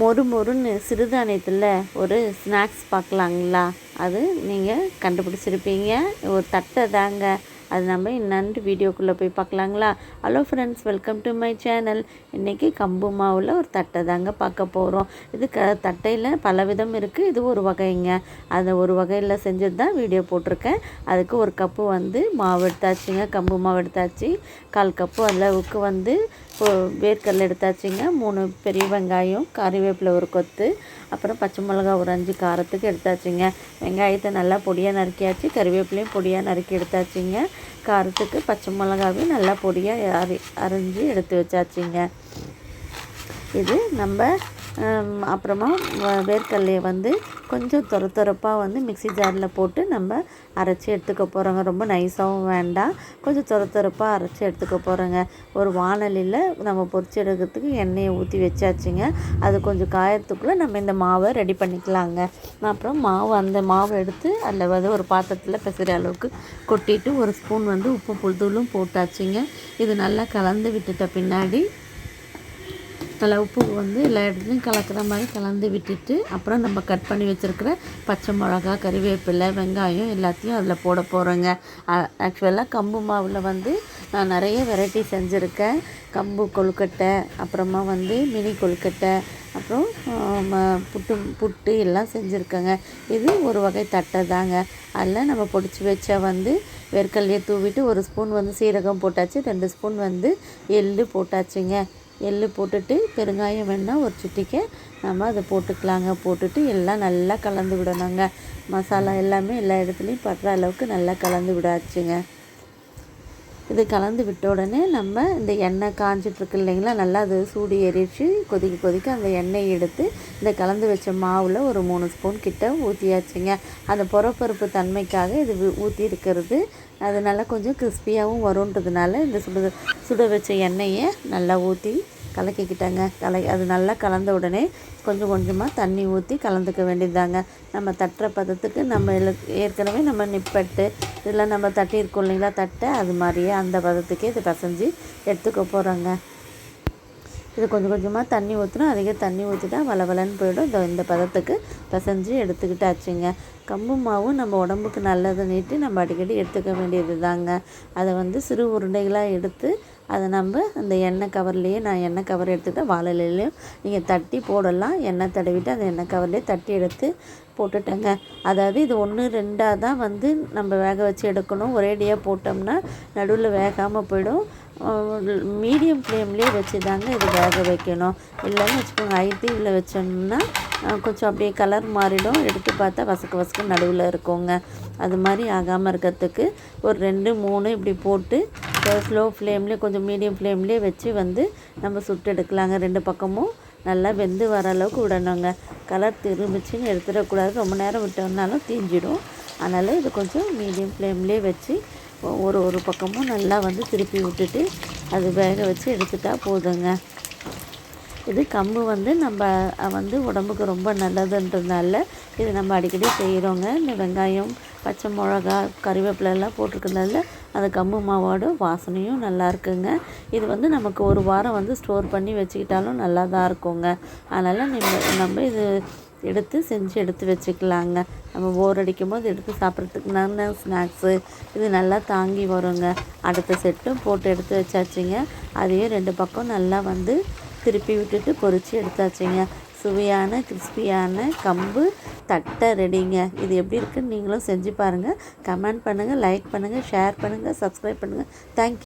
மொறு மொறுன்னு சிறுதானியத்தில் ஒரு ஸ்நாக்ஸ் பார்க்கலாங்களா அது நீங்கள் கண்டுபிடிச்சிருப்பீங்க. ஒரு தட்டை தாங்க. அது நம்ம இன்னண்டு வீடியோக்குள்ளே போய் பார்க்கலாங்களா hello friends welcome to my channel இன்றைக்கி கம்பு மாவில் ஒரு தட்டை தாங்க பார்க்க போகிறோம் இது க தட்டையில் பல விதம் இருக்குது இது ஒரு வகைங்க. அதை ஒரு வகையில் செஞ்சது தான் வீடியோ போட்டிருக்கேன். அதுக்கு ஒரு கப்பு வந்து மாவு எடுத்தாச்சுங்க. கம்பு மாவு எடுத்தாச்சு. கால் கப்பு அளவுக்கு வந்து வேர்க்கடலை எடுத்தாச்சுங்க. மூணு பெரிய வெங்காயம் கறிவேப்பிலை ஒரு கொத்து அப்புறம் பச்சை மிளகா ஒரு அஞ்சு காரத்துக்கு எடுத்தாச்சுங்க. வெங்காயத்தை நல்லா பொடியாக நறுக்கியாச்சு. கறிவேப்பிலையும் பொடியாக நறுக்கி எடுத்தாச்சுங்க. காரத்துக்கு பச்சை மிளகாவையும் நல்லா பொடியாக அரி அரிஞ்சு எடுத்து வச்சாச்சுங்க. இது நம்ம அப்புறமா வ- வேர்க்கடலையை வந்து கொஞ்சம் தொர தொரப்பாக வந்து மிக்ஸி ஜாரில் போட்டு நம்ம அரைச்சி எடுத்துக்க போகிறோங்க ரொம்ப நைஸாகவும் வேண்டாம். கொஞ்சம் தொர தொரப்பாக அரைச்சி எடுத்துக்க போகிறோங்க ஒரு வானலியில் நம்ம பொறிச்சு எடுக்கிறதுக்கு எண்ணெயை ஊற்றி வச்சாச்சுங்க. அது கொஞ்சம் காயத்துக்குள்ளே நம்ம இந்த மாவை ரெடி பண்ணிக்கலாங்க. அப்புறம் மாவு அந்த மாவை எடுத்து அதில் வந்து ஒரு பாத்திரத்தில் பிசைற அளவுக்கு கொட்டிட்டு ஒரு ஸ்பூன் வந்து உப்பு புழுதுளும் போட்டாச்சுங்க. இது நல்லா கலந்து விட்டுட்ட பின்னாடி நல்லா உப்பு வந்து எல்லா இடத்துலையும் கலக்கிற மாதிரி கலந்து விட்டுட்டு அப்புறம் நம்ம கட் பண்ணி வச்சுருக்கிற பச்சை மிளகா கறிவேப்பிலை வெங்காயம் எல்லாத்தையும் அதில் போட போகிறோங்க ஆக்சுவலாக கம்பு மாவில் வந்து நான் நிறைய வெரைட்டி செஞ்சுருக்கேன். கம்பு கொழுக்கட்டை அப்புறமா வந்து மினி கொழுக்கட்டை அப்புறம் புட்டு புட்டு எல்லாம் செஞ்சுருக்கேங்க. இது ஒரு வகை தட்டை தாங்க. அதில் நம்ம பொடிச்சு வச்சா வந்து வெறுக்கல்லையை தூவிட்டு ஒரு ஸ்பூன் வந்து சீரகம் போட்டாச்சு ரெண்டு ஸ்பூன் வந்து எள்ளு போட்டாச்சுங்க. எள்ளு போட்டுட்டு பெருங்காயம் வேணால் ஒரு சிட்டிக்கை நம்ம அதை போட்டுக்கலாங்க. போட்டுட்டு எல்லாம் நல்லா கலந்து விடணுங்க. மசாலா எல்லாமே எல்லா இடத்துலையும் படுற அளவுக்கு நல்லா கலந்து விடாச்சுங்க. இது கலந்து விட்ட உடனே நம்ம இந்த எண்ணெய் காஞ்சிட்ருக்கு இல்லைங்களா? நல்லா அது சூடு எரிச்சு கொதிக்க கொதிக்க அந்த எண்ணெயை எடுத்து இந்த கலந்து வச்ச மாவில் ஒரு மூணு ஸ்பூன் கிட்ட ஊற்றியாச்சுங்க அந்த புறப்பருப்பு தன்மைக்காக இது ஊற்றியிருக்கிறது ஊற்றி இருக்கிறது கொஞ்சம் கிறிஸ்பியாகவும் வரும்ன்றதுனால இந்த சுட சுட வச்ச எண்ணெயை நல்லா ஊற்றி கலக்கிக்கிட்டாங்க. கலை அது நல்லா கலந்த உடனே கொஞ்சம் கொஞ்சமாக தண்ணி ஊற்றி கலந்துக்க வேண்டியதுதாங்க. நம்ம தட்டுற பதத்துக்கு நம்ம ஏற்கனவே நம்ம நிப்பட்டு இதெல்லாம் நம்ம தட்டியிருக்கோம் இல்லைங்களா தட்டை? அது மாதிரியே அந்த பதத்துக்கே இதை பிசைஞ்சு எடுத்துக்க போகிறோங்க இது கொஞ்சம் கொஞ்சமாக தண்ணி ஊற்றணும் அதிக தண்ணி ஊற்றிட்டா வளவலன்னு போயிடும். இந்த இந்த பதத்துக்கு பிசைஞ்சு எடுத்துக்கிட்டாச்சுங்க. கம்பு மாவும் நம்ம உடம்புக்கு நல்லது நீட்டு நம்ம அடிக்கடி எடுத்துக்க வேண்டியது தாங்க அதை வந்து சிறு உருண்டைகளாக எடுத்து அதை நம்ம அந்த எண்ணெய் கவர்லேயே நான் எண்ணெய் கவர் எடுத்துக்கிட்டேன் வாழலையிலையும் நீங்கள் தட்டி போடலாம். எண்ணெய் தடவிட்டு அந்த எண்ணெய் கவர்லேயே தட்டி எடுத்து போட்டுட்டேங்க. அதாவது இது ஒன்று ரெண்டாக தான் வந்து நம்ம வேக வச்சு எடுக்கணும். ஒரேடியாக போட்டோம்னா நடுவில் வேகாமல் போயிடும். மீடியம் ஃப்ளேம்லேயே வச்சு தாங்க இது வேக வைக்கணும். இல்லைன்னு வச்சுக்கோங்க ஹை தீவில் வச்சோம்னா கொஞ்சம் அப்படியே கலர் மாறிடும். எடுத்து பார்த்தா வசக்கு வசக்கு நடுவில் இருக்குங்க. அது மாதிரி ஆகாமல் இருக்கிறதுக்கு ஒரு ரெண்டு மூணு இப்படி போட்டு ஸ்லோ ஃப்ளேம்லேயே கொஞ்சம் மீடியம் ஃப்ளேம்லேயே வச்சு வந்து நம்ம சுட்டு எடுக்கலாங்க. ரெண்டு பக்கமும் நல்லா வெந்து வர அளவுக்கு விடணுங்க. கலர் திரும்பிச்சுன்னு எடுத்துடக்கூடாது. ரொம்ப நேரம் விட்டோம்னாலும் தீஞ்சிடும். அதனால் இது கொஞ்சம் மீடியம் ஃப்ளேம்லேயே வச்சு ஒரு ஒரு பக்கமும் நல்லா வந்து திருப்பி விட்டுட்டு அது வேக வச்சு எடுத்துட்டால் போதுங்க. இது கம்பு வந்து நம்ம வந்து உடம்புக்கு ரொம்ப நல்லதுன்றதுனால இது நம்ம அடிக்கடி செய்கிறோங்க இந்த வெங்காயம் பச்சை மிளகா கறிவேப்பிலெல்லாம் போட்டிருக்கிறதுனால அந்த கம்பு மாவோட வாசனையும் நல்லா இருக்குங்க. இது வந்து நமக்கு ஒரு வாரம் வந்து ஸ்டோர் பண்ணி வச்சுக்கிட்டாலும் நல்லா தான் இருக்குங்க. அதனால் நம்ம நம்ம இது எடுத்து செஞ்சு எடுத்து வச்சுக்கலாங்க. நம்ம போர் அடிக்கும் போது எடுத்து சாப்பிட்றதுக்கு நல்ல ஸ்நாக்ஸு இது நல்லா தாங்கி வருங்க. அடுத்த செட்டும் போட்டு எடுத்து வச்சாச்சுங்க. அதையும் ரெண்டு பக்கம் நல்லா வந்து திருப்பி விட்டுட்டு பொறிச்சு எடுத்தாச்சுங்க. சுவையான கிறிஸ்பியான கம்பு தட்டை ரெடிங்க இது எப்படி இருக்குன்னு நீங்களும் செஞ்சு பாருங்கள் கமெண்ட் பண்ணுங்கள் லைக் பண்ணுங்கள் ஷேர் பண்ணுங்கள் சப்ஸ்கிரைப் பண்ணுங்கள் தேங்க்யூ